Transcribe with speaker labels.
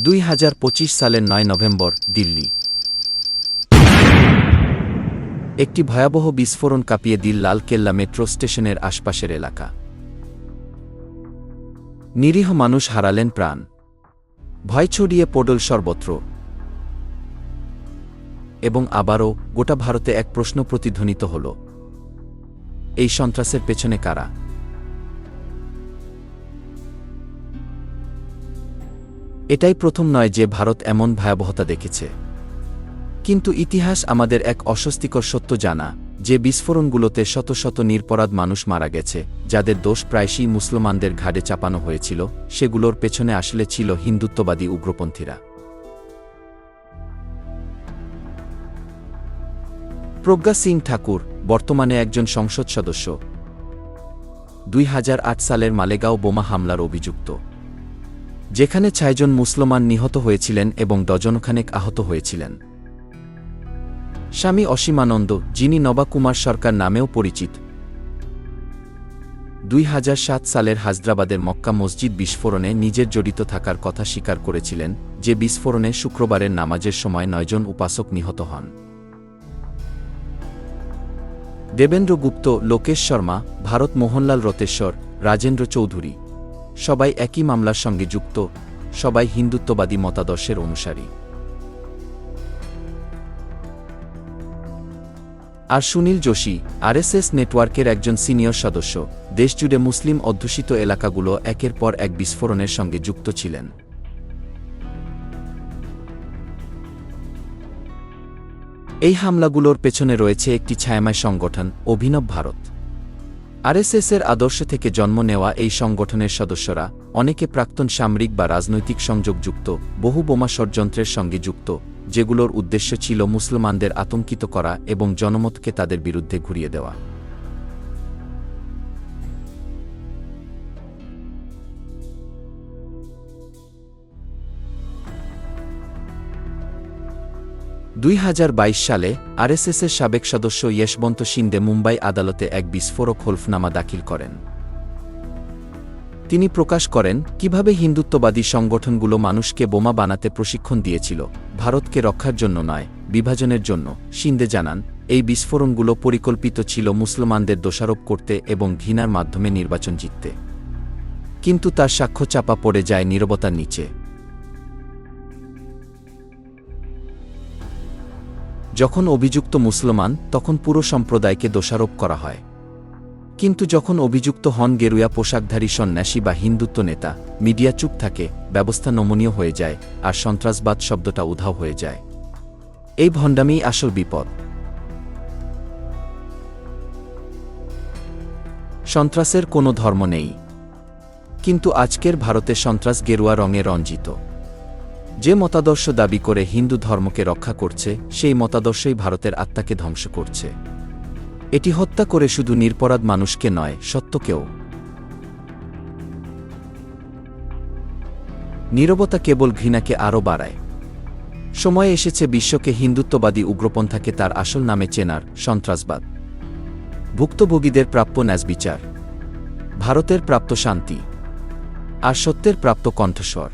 Speaker 1: দুই হাজার পঁচিশ সালের নয় নভেম্বর, দিল্লি। একটি ভয়াবহ বিস্ফোরণ কাঁপিয়ে দিল লালকেল্লা মেট্রো স্টেশনের আশপাশের এলাকা। নিরীহ মানুষ হারালেন প্রাণ। ভয় ছড়িয়ে পড়ল সর্বত্র। এবং আবারও গোটা ভারতে এক প্রশ্ন প্রতিধ্বনিত হল, এই সন্ত্রাসের পেছনে কারা? এটাই প্রথম নয় যে ভারত এমন ভয়াবহতা দেখেছে। কিন্তু ইতিহাস আমাদের এক অস্বস্তিকর সত্য জানা, যে বিস্ফোরণগুলোতে শত শত নিরপরাধ মানুষ মারা গেছে, যাদের দোষ প্রায়শই মুসলমানদের ঘাড়ে চাপানো হয়েছিল, সেগুলোর পেছনে আসলে ছিল হিন্দুত্ববাদী উগ্রপন্থীরা। প্রজ্ঞা সিং ঠাকুর, বর্তমানে একজন সংসদ সদস্য। দুই হাজার আট সালের মালেগাঁও বোমা হামলার অভিযুক্ত। যেখানে ছয়জন মুসলমান নিহত হয়েছিলেন এবং ডজনখানেক আহত হয়েছিলেন। স্বামী অসীমানন্দ, যিনি নবাকুমার সরকার নামেও পরিচিত। দুই হাজার সাত সালের হায়দ্রাবাদের মক্কা মসজিদ বিস্ফোরণে নিজের জড়িত থাকার কথা স্বীকার করেছিলেন, যে বিস্ফোরণে শুক্রবারের নামাজের সময় নয়জন উপাসক নিহত হন। দেবেন্দ্র গুপ্ত, লোকেশ শর্মা, ভারত মোহনলাল রতেশ্বর, রাজেন্দ্র চৌধুরী। সবাই একই মামলার সঙ্গে যুক্ত, সবাই হিন্দুত্ববাদী মতাদর্শের অনুসারী। আর সুনীল যোশী, আরএসএস নেটওয়ার্কের একজন সিনিয়র সদস্য, দেশজুড়ে মুসলিম অধ্যুষিত এলাকাগুলো একের পর এক বিস্ফোরণের সঙ্গে যুক্ত ছিলেন। এই হামলাগুলোর পেছনে রয়েছে একটি ছায়াময় সংগঠন, অভিনব ভারত। আরএসএসের আদর্শ থেকে জন্ম নেওয়া এই সংগঠনের সদস্যরা অনেকে প্রাক্তন সামরিক বা রাজনৈতিক সংযোগযুক্ত বহু বোমা ষড়যন্ত্রের সঙ্গে যুক্ত, যেগুলোর উদ্দেশ্য ছিল মুসলমানদের আতঙ্কিত করা এবং জনমতকে তাদের বিরুদ্ধে ঘুরিয়ে দেওয়া। দুই হাজার বাইশ সালে আরএসএসের সাবেক সদস্য ইয়শবন্ত শিন্দে মুম্বাই আদালতে এক বিস্ফোরক হলফনামা দাখিল করেন। তিনি প্রকাশ করেন, কীভাবে হিন্দুত্ববাদী সংগঠনগুলো মানুষকে বোমা বানাতে প্রশিক্ষণ দিয়েছিল, ভারতকে রক্ষার জন্য নয়, বিভাজনের জন্য, শিন্দে জানান। এই বিস্ফোরণগুলো পরিকল্পিত ছিল মুসলমানদের দোষারোপ করতে এবং ঘৃণার মাধ্যমে নির্বাচন জিততে। কিন্তু তার সাক্ষ্য চাপা পড়ে যায় নীরবতার নিচে। যখন অভিযুক্ত মুসলমান, তখন পুরো সম্প্রদায়কে দোষারোপ করা হয়। কিন্তু যখন অভিযুক্ত হন গেরুয়া পোশাকধারী সন্ন্যাসী বা হিন্দুত্ব নেতা, মিডিয়া চুপ থাকে, ব্যবস্থা নমনীয় হয়ে যায়, আর সন্ত্রাসবাদ শব্দটা উধাও হয়ে যায়। এই ভণ্ডামিই আসল বিপদ। সন্ত্রাসের কোনো ধর্ম নেই। কিন্তু আজকের ভারতে সন্ত্রাস গেরুয়া রঙে রঞ্জিত। যে মতাদর্শ দাবি করে হিন্দু ধর্মকে রক্ষা করছে, সেই মতাদর্শই ভারতের আত্মাকে ধ্বংস করছে। এটি হত্যা করে শুধু নিরপরাধ মানুষকে নয়, সত্যকেও। নীরবতা কেবল ঘৃণাকে আরও বাড়ায়। সময় এসেছে বিশ্বকে হিন্দুত্ববাদী উগ্রপন্থাকে তার আসল নামে চেনার সন্ত্রাসবাদ। ভুক্তভোগীদের প্রাপ্য ন্যাসবিচার ভারতের প্রাপ্ত শান্তি। আর সত্যের প্রাপ্ত কণ্ঠস্বর।